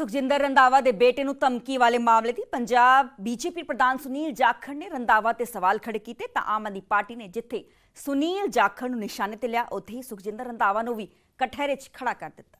ਸੁਖਜਿੰਦਰ ਰੰਦਾਵਾ ਦੇ ਬੇਟੇ ਨੂੰ ਧਮਕੀ ਵਾਲੇ ਮਾਮਲੇ ਦੀ ਪੰਜਾਬ ਬੀਜੇਪੀ ਪ੍ਰਧਾਨ ਸੁਨੀਲ ਜਾਖੜ ਨੇ ਰੰਦਾਵਾ ਤੇ ਸਵਾਲ ਖੜੇ ਕੀਤੇ ਤਾਂ ਆਮ ਆਦਮੀ ਪਾਰਟੀ ਨੇ ਜਿੱਥੇ ਸੁਨੀਲ ਜਾਖੜ ਨੂੰ ਨਿਸ਼ਾਨੇ ਤੇ ਲਿਆ, ਉੱਥੇ ਹੀ ਸੁਖਜਿੰਦਰ ਰੰਦਾਵਾ ਨੂੰ ਵੀ ਕਠਹਿਰੇ 'ਚ ਖੜਾ ਕਰ ਦਿੱਤਾ।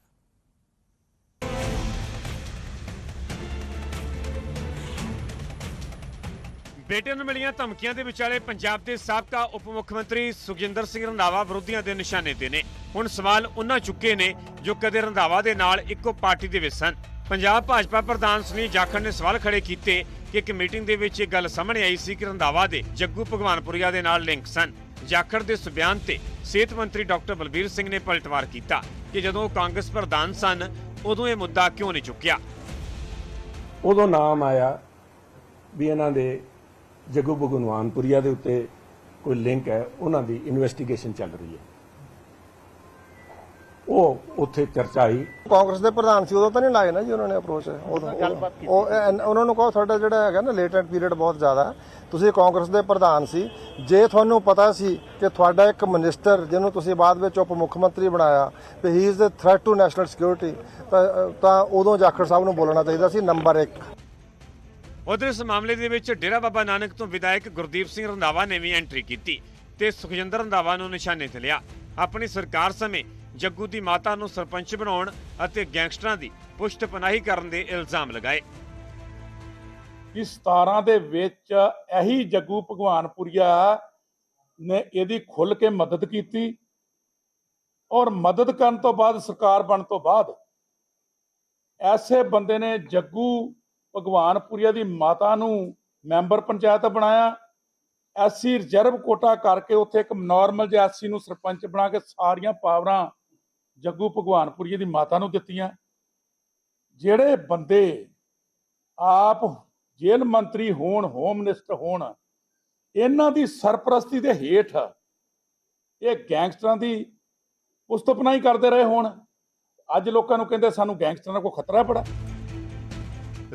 ਬੇਟੇ ਨੂੰ ਮਿਲੀਆਂ ਧਮਕੀਆਂ ਦੇ ਵਿਚਾਲੇ ਪੰਜਾਬ ਦੇ ਸਾਬਕਾ ਉਪ ਮੁੱਖ ਮੰਤਰੀ ਸੁਖਜਿੰਦਰ ਸਿੰਘ ਰੰਧਾਵਾ ਵਿਰੋਧੀਆਂ ਦੇ ਨਿਸ਼ਾਨੇ ਤੇ ਨੇ। ਹੁਣ ਸਵਾਲ ਉਹਨਾਂ ਚੁੱਕੇ ਨੇ ਜੋ ਕਦੇ ਰੰਧਾਵਾ ਦੇ ਨਾਲ ਇੱਕੋ ਪਾਰਟੀ ਦੇ ਵਿੱਚ ਸਨ। ਪੰਜਾਬ ਭਾਜਪਾ ਪ੍ਰਧਾਨ ਸੁਨੀਲ ਜਾਖੜ ਨੇ ਸਵਾਲ ਖੜੇ ਕੀਤੇ ਕਿ ਇੱਕ ਮੀਟਿੰਗ ਦੇ ਵਿੱਚ ਇਹ ਗੱਲ ਸਾਹਮਣੇ ਆਈ ਸੀ ਕਿ ਰੰਧਾਵਾ ਦੇ ਜੱਗੂ ਭਗਵਾਨਪੁਰੀਆ ਦੇ ਨਾਲ ਲਿੰਕ ਸਨ। ਜਾਖੜ ਦੇ ਇਸ ਬਿਆਨ ਤੇ ਸਿਹਤ ਮੰਤਰੀ ਡਾਕਟਰ ਬਲਬੀਰ ਸਿੰਘ ਨੇ ਪਲਟਵਾਰ ਕੀਤਾ ਕਿ ਜਦੋਂ ਉਹ ਕਾਂਗਰਸ ਪ੍ਰਧਾਨ ਸਨ, ਉਦੋਂ ਇਹ ਮੁੱਦਾ ਕਿਉਂ ਨਹੀਂ ਚੁੱਕਿਆ? ਉਦੋਂ ਨਾਮ ਆਇਆ ਵੀ ਇਹਨਾਂ ਦੇ ਜੱਗੂ ਭਗਵਾਨਪੁਰੀਆ ਦੇ ਉੱਤੇ ਕੋਈ ਲਿੰਕ ਹੈ, ਉਹਨਾਂ ਦੀ ਇਨਵੈਸਟੀਗੇਸ਼ਨ ਚੱਲ ਰਹੀ ਹੈ। ਉਹ ਉੱਥੇ ਚਰਚਾ ਆਈ। ਕਾਂਗਰਸ ਦੇ ਪ੍ਰਧਾਨ ਸੀ ਉਦੋਂ ਤਾਂ ਨਹੀਂ ਲਾਏ ਨਾ ਜੀ ਉਹਨਾਂ ਨੇ ਅਪਰੋਚ ਉਦੋਂ ਉਹ ਉਹਨਾਂ ਨੂੰ ਕਹੋ ਤੁਹਾਡਾ ਜਿਹੜਾ ਹੈਗਾ ਨਾ ਲੇਟੈਂਟ ਪੀਰੀਅਡ ਬਹੁਤ ਜ਼ਿਆਦਾ। ਹੈ ਤੁਸੀਂ ਕਾਂਗਰਸ ਦੇ ਪ੍ਰਧਾਨ ਸੀ। ਜੇ ਤੁਹਾਨੂੰ ਪਤਾ ਸੀ ਕਿ ਤੁਹਾਡਾ ਇੱਕ ਮਿਨਿਸਟਰ ਜਿਹਨੂੰ ਤੁਸੀਂ ਬਾਅਦ ਵਿੱਚ ਉਪ ਮੁੱਖ ਮੰਤਰੀ ਬਣਾਇਆ ਤੇ he is a threat to national security ਤਾਂ ਤਾਂ ਉਦੋਂ ਜਾਖੜ ਸਾਹਿਬ ਨੂੰ ਬੋਲਣਾ ਚਾਹੀਦਾ ਸੀ ਨੰਬਰ 1 ਉਧਰ ਇਸ ਮਾਮਲੇ ਦੇ ਵਿੱਚ ਡੇਰਾ ਬਾਬਾ ਨਾਨਕ ਤੋਂ ਵਿਧਾਇਕ ਗੁਰਦੀਪ ਸਿੰਘ ਰੰਧਾਵਾ ਨੇ ਵੀ ਐਂਟਰੀ ਕੀਤੀ ਤੇ ਸੁਖਜਿੰਦਰ ਰੰਧਾਵਾ ਨੂੰ ਨਿਸ਼ਾਨੇ ਤੇ ਲਿਆ। ਆਪਣੀ ਸਰਕਾਰ ਸਮੇਂ ਜੱਗੂ ਦੀ ਮਾਤਾ ਨੂੰ ਸਰਪੰਚ ਬਣਾਉਣ ਅਤੇ ਗੈਂਗਸਟਰਾਂ ਦੀ ਪੁਸ਼ਤ ਪਨਾਹੀ ਕਰਨ ਦੇ ਇਲਜ਼ਾਮ ਲਗਾਏ। ਕਿ 17 ਦੇ ਵਿੱਚ ਇਹੀ ਜੱਗੂ ਭਗਵਾਨਪੁਰੀਆ ਨੇ ਇਹਦੀ ਖੁੱਲ ਕੇ ਮਦਦ ਕੀਤੀ ਔਰ ਮਦਦ ਕਰਨ ਤੋਂ ਬਾਅਦ, ਸਰਕਾਰ ਬਣ ਤੋਂ ਬਾਅਦ ਐਸੇ ਬੰਦੇ ਨੇ ਜੱਗੂ ਭਗਵਾਨਪੁਰੀਆ ਦੀ ਮਾਤਾ ਨੂੰ ਮੈਂਬਰ ਪੰਚਾਇਤ ਬਣਾਇਆ। ਐਸੀ ਰਿਜ਼ਰਵ ਕੋਟਾ ਕਰਕੇ ਉੱਥੇ ਇੱਕ ਨਾਰਮਲ ਜਿਹਾ ਐਸਸੀ ਨੂੰ ਸਰਪੰਚ ਬਣਾ ਕੇ ਸਾਰੀਆਂ ਪਾਵਰਾਂ ਜੱਗੂ ਭਗਵਾਨਪੁਰੀਆ ਦੀ ਮਾਤਾ ਨੂੰ ਦਿੱਤੀਆਂ। ਜਿਹੜੇ ਬੰਦੇ ਆਪ ਜੇਲ੍ਹ ਮੰਤਰੀ ਹੋਣ, ਹੋਮ ਮਿਨਿਸਟਰ ਹੋਣ, ਇਹਨਾਂ ਦੀ ਸਰਪ੍ਰਸਤੀ ਦੇ ਹੇਠ ਇਹ ਗੈਂਗਸਟਰਾਂ ਦੀ ਉਸਤਪਨਾਈ ਕਰਦੇ ਰਹੇ ਹੋਣ। ਅੱਜ ਲੋਕਾਂ ਨੂੰ ਕਹਿੰਦੇ ਸਾਨੂੰ ਗੈਂਗਸਟਰਾਂ ਦਾ ਕੋਈ ਖਤਰਾ ਪੜਾ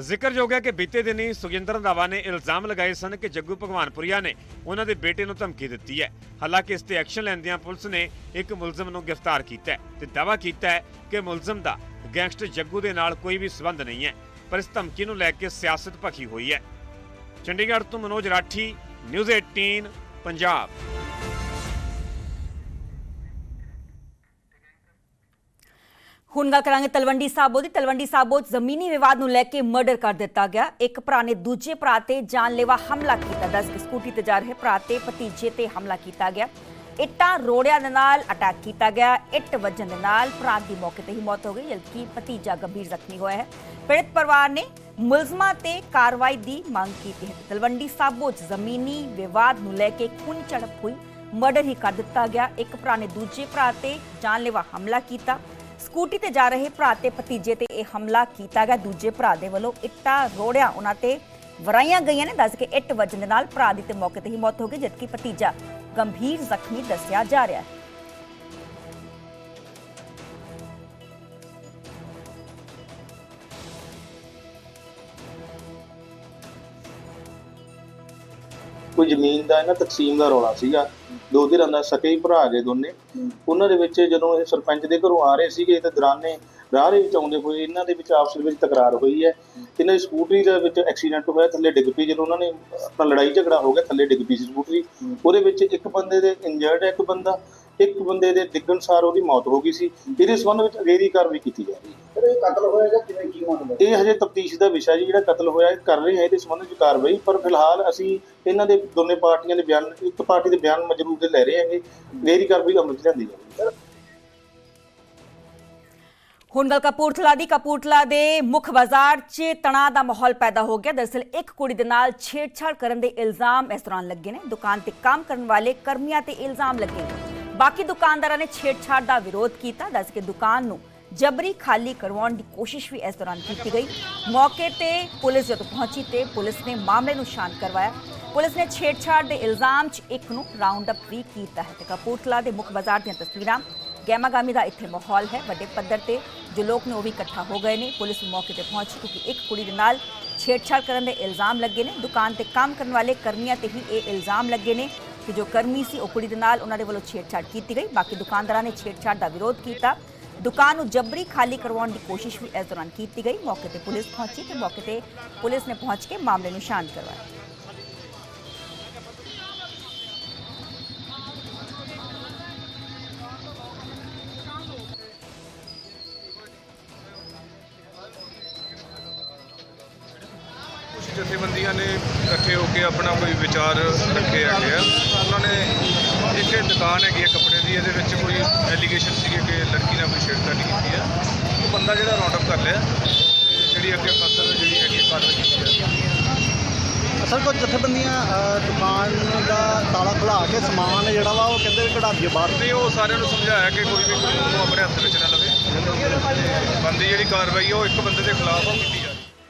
ਜ਼ਿਕਰਯੋਗ ਹੈ ਕਿ ਬੀਤੇ ਦਿਨੀ ਸੁਖਜਿੰਦਰ ਰੰਧਾਵਾ ਨੇ ਇਲਜ਼ਾਮ ਲਗਾਏ ਸਨ ਕਿ ਜੱਗੂ ਭਗਵਾਨਪੁਰੀਆ ਨੇ ਉਹਨਾਂ ਦੇ ਬੇਟੇ ਨੂੰ ਧਮਕੀ ਦਿੱਤੀ ਹੈ। ਹਾਲਾਂਕਿ ਇਸ ਤੇ ਐਕਸ਼ਨ ਲੈਂਦਿਆਂ ਪੁਲਿਸ ਨੇ ਇੱਕ ਮੁਲਜ਼ਮ ਨੂੰ ਗ੍ਰਿਫਤਾਰ ਕੀਤਾ ਹੈ ਤੇ ਦਾਅਵਾ ਕੀਤਾ ਹੈ ਕਿ ਮੁਲਜ਼ਮ ਦਾ ਗੈਂਗਸਟਰ ਜੱਗੂ ਦੇ ਨਾਲ ਕੋਈ ਵੀ ਸਬੰਧ ਨਹੀਂ ਹੈ, ਪਰ ਇਸ ਧਮਕੀ ਨੂੰ ਲੈ ਕੇ ਸਿਆਸਤ ਭਖੀ ਹੋਈ ਹੈ। ਚੰਡੀਗੜ੍ਹ ਤੋਂ ਮਨੋਜ ਰਾਠੀ, ਨਿਊਜ਼ 18 ਪੰਜਾਬ। ਹੁਣ ਗੱਲ ਕਰਾਂਗੇ ਤਲਵੰਡੀ ਸਾਬੋ ਦੀ। ਤਲਵੰਡੀ ਸਾਬੋ ਜ਼ਮੀਨੀ ਵਿਵਾਦ ਨੂੰ ਲੈ ਕੇ ਮਰਡਰ ਕਰ ਦਿੱਤਾ ਗਿਆ। ਇੱਕ ਭਰਾ ਨੇ ਦੂਜੇ ਭਰਾ ਤੇ ਜਾਨਲੇਵਾ ਹਮਲਾ ਕੀਤਾ। ਦੱਸ ਕਿ ਸਕੂਟੀ ਤੇ ਜਾ ਰਹੇ ਭਰਾ ਤੇ ਭਤੀਜੇ ਤੇ ਹਮਲਾ ਕੀਤਾ ਗਿਆ। ਇੱਟਾਂ ਰੋੜਿਆਂ ਦੇ ਨਾਲ ਅਟੈਕ ਕੀਤਾ ਗਿਆ। ਇੱਟ ਵੱਜਣ ਦੇ ਨਾਲ ਭਰਾ ਦੀ ਮੌਕੇ ਤੇ ਹੀ ਮੌਤ ਹੋ ਗਈ, ਜਦਕਿ ਭਤੀਜਾ ਗੰਭੀਰ ਜ਼ਖਮੀ ਹੋਇਆ ਹੈ। ਪੀੜਤ ਪਰਿਵਾਰ ਨੇ ਮੁਲਜ਼ਮਾਂ ਤੇ ਕਾਰਵਾਈ ਦੀ ਮੰਗ ਕੀਤੀ ਹੈ। ਤਲਵੰਡੀ ਸਾਬੋ 'ਚ ਜ਼ਮੀਨੀ ਵਿਵਾਦ ਨੂੰ ਲੈ ਕੇ ਖੂਨ ਝੜਪ ਹੋਈ। ਮਰਡਰ ਹੀ ਕਰ ਦਿੱਤਾ ਗਿਆ। ਇੱਕ ਭਰਾ ਨੇ ਦੂਜੇ ਭਰਾ ਤੇ ਜਾਨਲੇਵਾ ਹਮਲਾ ਕੀਤਾ। ਸਕੂਟੀ ਤੇ ਜਾ ਰਹੇ ਭਰਾ ਤੇ ਭਤੀਜੇ ਤੇ ਇਹ ਹਮਲਾ ਕੀਤਾ ਗਿਆ। ਦੂਜੇ ਭਰਾ ਦੇ ਵੱਲੋਂ ਇੱਟਾਂ ਰੋੜਿਆ ਉਹਨਾਂ ਤੇ ਵਰਾਈਆਂ ਗਈਆਂ ਨੇ। ਦੱਸ ਕੇ ਇੱਟ ਵੱਜਣ ਨਾਲ ਭਰਾ ਦੀ ਤੇ ਮੌਕੇ ਤੇ ਹੀ ਮੌਤ ਹੋ ਗਈ, ਜਦਕਿ ਭਤੀਜਾ ਗੰਭੀਰ ਜ਼ਖਮੀ ਦੱਸਿਆ ਜਾ ਰਿਹਾ ਹੈ। ਕੋਈ ਜ਼ਮੀਨ ਦਾ ਇਹਨਾਂ ਤਕਸੀਮ ਦਾ ਰੌਲਾ ਸੀਗਾ। ਦੋ ਧਿਰਾਂ ਦਾ ਸਕੇ ਹੀ ਭਰਾ ਗਏ ਦੋਨੇ। ਉਹਨਾਂ ਦੇ ਵਿੱਚ ਜਦੋਂ ਇਹ ਸਰਪੰਚ ਦੇ ਘਰੋਂ ਆ ਰਹੇ ਸੀਗੇ ਤੇ ਦੌਰਾਨੇ ਰਾਹ ਦੇ ਵਿੱਚ ਆਉਂਦੇ ਹੋਏ ਇਹਨਾਂ ਦੇ ਵਿੱਚ ਆਪਸ ਵਿੱਚ ਤਕਰਾਰ ਹੋਈ ਹੈ। ਇਹਨਾਂ ਦੀ ਸਕੂਟਰੀ ਦੇ ਵਿੱਚ ਐਕਸੀਡੈਂਟ ਹੋਇਆ ਥੱਲੇ ਡਿੱਗ ਪਈ। ਜਦੋਂ ਉਹਨਾਂ ਨੇ ਆਪਣਾ ਲੜਾਈ ਝਗੜਾ ਹੋ ਗਿਆ ਥੱਲੇ ਡਿੱਗ ਪਈ ਸਕੂਟਰੀ। ਉਹਦੇ ਵਿੱਚ ਇੱਕ ਬੰਦੇ ਦੇ ਇੰਜਰਡ ਹੈ ਇੱਕ ਬੰਦਾ। ਇੱਕ ਬੰਦੇ ਦੇ ਡਿੱਗਣ ਸਾਰ ਉਹਦੀ ਮੌਤ ਹੋ ਗਈ ਸੀ। ਇਹਦੇ ਸੰਬੰਧ ਵਿੱਚ ਅਗੇਰੀ ਕਾਰਵਾਈ ਕੀਤੀ ਜਾ ਰਹੀ ਹੈ। ਇਹ ਕਤਲ ਹੋਇਆ ਜਾਂ ਕਿਵੇਂ ਕੀ ਮਤਲਬ ਇਹ ਹਜੇ ਤਫਤੀਸ਼ ਦਾ ਵਿਸ਼ਾ ਜੀ ਜਿਹੜਾ ਕਤਲ ਹੋਇਆ ਇਹ ਕਰ ਰਹੇ ਹਾਂ ਇਹਦੇ ਸੰਬੰਧ ਵਿੱਚ ਕਾਰਵਾਈ। ਪਰ ਫਿਲਹਾਲ ਅਸੀਂ ਇਹਨਾਂ ਦੇ ਦੋਨੇ ਪਾਰਟੀਆਂ ਦੇ ਬਿਆਨ ਇੱਕ ਪਾਰਟੀ ਦੇ ਬਿਆਨ ਮਜਰੂਰ ਦੇ ਲੈ ਰਹੇ ਹਾਂਗੇ। ਅਗੇਰੀ ਕਾਰਵਾਈ ਅਮਲ ਚ ਲਿਆਂਦੀ ਜਾਵੇਗੀ ਹੁਣ ਗੱਲ ਕਪੂਰਥਲਾ ਦੀ। ਕਪੂਰਥਲਾ ਦੇ ਮੁੱਖ ਬਾਜ਼ਾਰ 'ਚ ਤਣਾਅ ਦਾ ਮਾਹੌਲ ਪੈਦਾ ਹੋ ਗਿਆ। ਦਰਅਸਲ ਇੱਕ ਕੁੜੀ ਦੇ ਨਾਲ ਛੇੜਛਾੜ ਕਰਨ ਦੇ ਇਲਜ਼ਾਮ ਇਸ ਦੌਰਾਨ ਲੱਗੇ ਨੇ। ਦੁਕਾਨ ਤੇ ਕੰਮ ਕਰਨ ਵਾਲੇ ਕਰਮੀਆਂ ਤੇ ਇਲਜ਼ਾਮ ਲੱਗੇ ਨੇ। ਬਾਕੀ ਦੁਕਾਨਦਾਰਾਂ ਨੇ ਛੇੜਛਾੜ ਦਾ ਵਿਰੋਧ ਕੀਤਾ। ਦੱਸ ਕੇ ਦੁਕਾਨ ਨੂੰ ਜਬਰੀ ਖਾਲੀ ਕਰਵਾਉਣ ਦੀ ਕੋਸ਼ਿਸ਼ ਵੀ ਇਸ ਦੌਰਾਨ ਕੀਤੀ ਗਈ। ਮੌਕੇ ਤੇ ਪੁਲਿਸ ਜਦੋਂ ਪਹੁੰਚੀ ਤੇ ਪੁਲਿਸ ਨੇ ਮਾਮਲੇ ਨੂੰ ਸ਼ਾਂਤ ਕਰਵਾਇਆ। ਪੁਲਿਸ ਨੇ ਛੇੜਛਾੜ ਦੇ ਇਲਜ਼ਾਮ 'ਚ ਇੱਕ ਨੂੰ ਰਾਉਂਡ ਅਪ ਵੀ ਕੀਤਾ ਹੈ ਤੇ ਕਪੂਰਥਲਾ ਦੇ ਮੁੱਖ ਬਾਜ਼ਾਰ ਦੀਆਂ ਤਸਵੀਰਾਂ ਗੈਮਾਗਾਮੀ ਦਾ ਇੱਥੇ ਮਾਹੌਲ ਹੈ। ਵੱਡੇ ਪੱਧਰ ਤੇ ਜੋ ਲੋਕ ਨੇ ਉਹ ਵੀ ਇਕੱਠਾ ਹੋ ਗਏ ਨੇ। ਪੁਲਿਸ ਮੌਕੇ ਤੇ ਪਹੁੰਚੀ ਕਿਉਂਕਿ ਇੱਕ ਕੁੜੀ ਦੇ ਨਾਲ ਛੇੜਛਾੜ ਕਰਨ ਦੇ ਇਲਜ਼ਾਮ ਲੱਗੇ ਨੇ। ਦੁਕਾਨ ਤੇ ਕੰਮ ਕਰਨ ਵਾਲੇ ਕਰਮੀਆਂ ਤੇ ਹੀ ਇਹ ਇਲਜ਼ਾਮ ਲੱਗੇ ਨੇ। ਕਿ ਜੋ ਕਰਮੀ ਸੀ, ਉਹ ਕੁੜੀ ਦੇ ਨਾਲ ਉਹਨਾਂ ਦੇ ਵੱਲੋਂ ਛੇੜਛਾੜ ਕੀਤੀ ਗਈ। ਬਾਕੀ ਦੁਕਾਨਦਾਰਾਂ ਨੇ ਛੇੜਛਾੜ ਦਾ ਵਿਰੋਧ ਕੀਤਾ। ਦੁਕਾਨ ਨੂੰ ਜਬਰੀ ਖਾਲੀ ਕਰਵਾਉਣ ਦੀ ਕੋਸ਼ਿਸ਼ ਵੀ ਇਸ ਦੌਰਾਨ ਕੀਤੀ ਗਈ। ਮੌਕੇ ਤੇ ਪੁਲਿਸ ਪਹੁੰਚੀ ਤੇ ਮੌਕੇ ਤੇ ਪੁਲਿਸ ਨੇ ਪਹੁੰਚ ਕੇ ਮਾਮਲੇ ਨੂੰ ਸ਼ਾਂਤ ਕਰਵਾਇਆ। ਜਥੇਬੰਦੀਆਂ ਨੇ ਇਕੱਠੇ ਹੋ ਕੇ ਆਪਣਾ ਕੋਈ ਵਿਚਾਰ ਰੱਖੇ ਹੈਗੇ ਆ। ਉਹਨਾਂ ਨੇ ਇੱਕ ਇਹ ਦੁਕਾਨ ਹੈਗੀ ਹੈ ਕੱਪੜੇ ਦੀ ਇਹਦੇ ਵਿੱਚ ਕੋਈ ਐਲੀਗੇਸ਼ਨ ਸੀਗੇ ਕਿ ਲੜਕੀ ਨਾਲ ਕੋਈ ਛੇੜਖਾਨੀ ਕੀਤੀ ਹੈ ਉਹ ਬੰਦਾ ਜਿਹੜਾ ਰਾਉਂਡ ਅਪ ਕਰ ਲਿਆ ਜਿਹੜੀ ਅੱਗੇ ਫਸਲ ਜਿਹੜੀ ਹੈਗੀ ਕਾਰਵਾਈ ਕੀਤੀ ਹੈ। ਅਸਲ ਕੁਝ ਜਥੇਬੰਦੀਆਂ ਦੁਕਾਨ ਦਾ ਤਾਲਾ ਖੁਲਾ ਕੇ ਸਮਾਨ ਜਿਹੜਾ ਵਾ ਉਹ ਕਹਿੰਦੇ ਵੀ ਕਢਾ ਦਈਏ ਬਾਹਰ। ਤੇ ਉਹ ਸਾਰਿਆਂ ਨੂੰ ਸਮਝਾਇਆ ਕਿ ਕੋਈ ਵੀ ਕੋਈ ਆਪਣੇ ਹੱਥ ਵਿੱਚ ਨਾ ਲਵੇ। ਬੰਦੀ ਜਿਹੜੀ ਕਾਰਵਾਈ ਉਹ ਇੱਕ ਬੰਦੇ ਦੇ ਖਿਲਾਫ ਉਹ ਕੀਤੀ